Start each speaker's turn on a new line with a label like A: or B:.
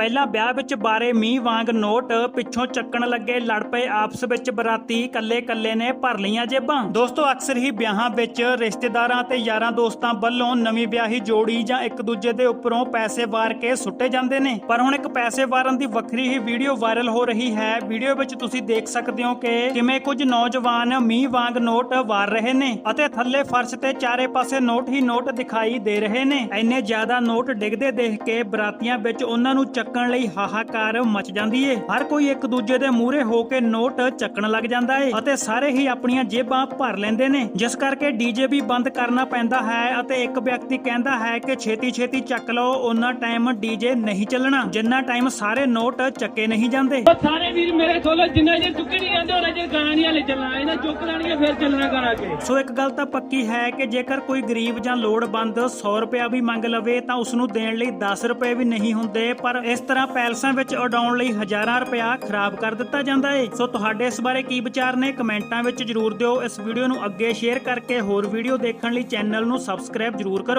A: ਪਹਿਲਾਂ ਵਿਆਹ ਵਿੱਚ ਬਾਰੇ ਮੀਂਹ ਵਾਂਗ ਨੋਟ ਪਿੱਛੋਂ ਚੱਕਣ ਲੱਗੇ, ਲੜ ਪਏ ਆਪਸ ਵਿੱਚ ਬਰਾਤੀ ਕੱਲੇ-ਕੱਲੇ ਨੇ ਭਰ ਲਈਆਂ ਜੇਬਾਂ। ਦੋਸਤੋ, ਅਕਸਰ ਹੀ ਵਿਆਹਾਂ ਵਿੱਚ ਰਿਸ਼ਤੇਦਾਰਾਂ ਤੇ ਯਾਰਾਂ ਦੋਸਤਾਂ ਵੱਲੋਂ ਨਵੀਂ ਵਿਆਹੀ ਜੋੜੀ ਜਾਂ ਇੱਕ ਦੂਜੇ ਦੇ ਉੱਪਰੋਂ ਪੈਸੇ ਵਾਰ ਕੇ ਸੁੱਟੇ ਜਾਂਦੇ ਨੇ। ਪਰ ਹੁਣ ਇੱਕ ਪੈਸੇ ਵਾਰਨ ਦੀ ਵੱਖਰੀ ਹੀ ਵੀਡੀਓ ਵਾਇਰਲ ਹੋ ਰਹੀ ਹੈ। ਵੀਡੀਓ ਵਿੱਚ ਤੁਸੀਂ ਦੇਖ ਸਕਦੇ ਹੋ ਕਿ ਕਿਵੇਂ ਕੁਝ ਨੌਜਵਾਨ ਮੀਂਹ ਵਾਂਗ ਨੋਟ ਵਾਰ ਰਹੇ ਨੇ ਅਤੇ ਥੱਲੇ ਫਰਸ਼ ਤੇ ਚਾਰੇ ਪਾਸੇ ਨੋਟ ਹੀ ਨੋਟ ਦਿਖਾਈ ਦੇ ਰਹੇ ਨੇ। ਇੰਨੇ ਜ਼ਿਆਦਾ ਨੋਟ ਡਿੱਗਦੇ ਦੇਖ ਕੇ ਬਰਾਤੀਆਂ ਵਿੱਚ ਉਹਨਾਂ ਨੂੰ ਚੱਕ ਚੱਕਣ ਲਈ ਹਾਹਾਕਾਰ ਮਚ ਜਾਂਦੀ ਏ। ਹਰ ਕੋਈ ਇੱਕ ਦੂਜੇ ਦੇ ਮੂਹਰੇ ਹੋ ਕੇ ਨੋਟ ਚੱਕਣ ਲੱਗ ਜਾਂਦਾ ਏ ਅਤੇ ਸਾਰੇ ਹੀ ਆਪਣੀਆਂ ਜੇਬਾਂ ਭਰ ਲੈਂਦੇ ਨੇ। ਜਿਸ ਕਰਕੇ ਡੀਜੇ ਵੀ ਬੰਦ ਕਰਨਾ ਪੈਂਦਾ ਹੈ ਅਤੇ ਇੱਕ ਵਿਅਕਤੀ ਕਹਿੰਦਾ ਹੈ ਕਿ ਛੇਤੀ ਛੇਤੀ ਚੱਕ ਲਓ ਉਹਨਾਂ ਟਾਈਮ ਡੀਜੇ ਨਹੀਂ ਚੱਲਣਾ। ਜਿੰਨਾ ਟਾਈਮ ਸਾਰੇ ਨੋਟ ਚੱਕੇ ਨਹੀਂ ਜਾਂਦੇ।
B: ਸਾਰੇ ਵੀਰ ਮੇਰੇ ਕੋਲ ਜਿੰਨਾ ਜੇ ਚੁੱਕੇ ਨਹੀਂ ਜਾਂਦੇ ਉਹਨਾਂ ਜੇ ਗਾਣਾ ਨਹੀਂ ਹਲੇ ਚੱਲਣਾ। ਇਹਨਾਂ ਚੁੱਕ ਲੈਣਗੇ ਫਿਰ ਚੱਲਣਾ ਗਾਣਾ ਕੇ।
A: ਸੋ ਇੱਕ ਗੱਲ ਤਾਂ ਪੱਕੀ ਹੈ ਕਿ ਜੇਕਰ ਕੋਈ ਗਰੀਬ ਜਾਂ ਲੋੜਵੰਦ 100 ਰੁਪਇਆ ਵੀ ਮੰਗ ਲਵੇ ਤਾਂ ਉਸ ਨੂੰ ਦੇਣ ਲਈ 10 ਰੁਪਏ ਵੀ ਨਹੀਂ ਹੁੰਦੇ ਪਰ ਇਸ ਤਰ੍ਹਾਂ ਪੈਲਸਾਂ ਵਿੱਚ ਉਡਾਉਣ ਲਈ ਹਜ਼ਾਰਾਂ ਰੁਪਇਆ ਖਰਾਬ ਕਰ ਦਿੱਤਾ ਜਾਂਦਾ ਏ। ਸੋ ਤੁਹਾਡੇ ਇਸ ਬਾਰੇ ਕੀ ਵਿਚਾਰ ਨੇ? ਕਮੈਂਟਾਂ ਵਿੱਚ ਜਰੂਰ ਦਿਓ। ਇਸ ਵੀਡੀਓ ਨੂੰ ਅੱਗੇ ਸ਼ੇਅਰ ਕਰਕੇ ਹੋਰ ਵੀਡੀਓ ਦੇਖਣ ਲਈ ਚੈਨਲ ਨੂੰ ਸਬਸਕ੍ਰਾਈਬ ਜਰੂਰ ਕਰੋ।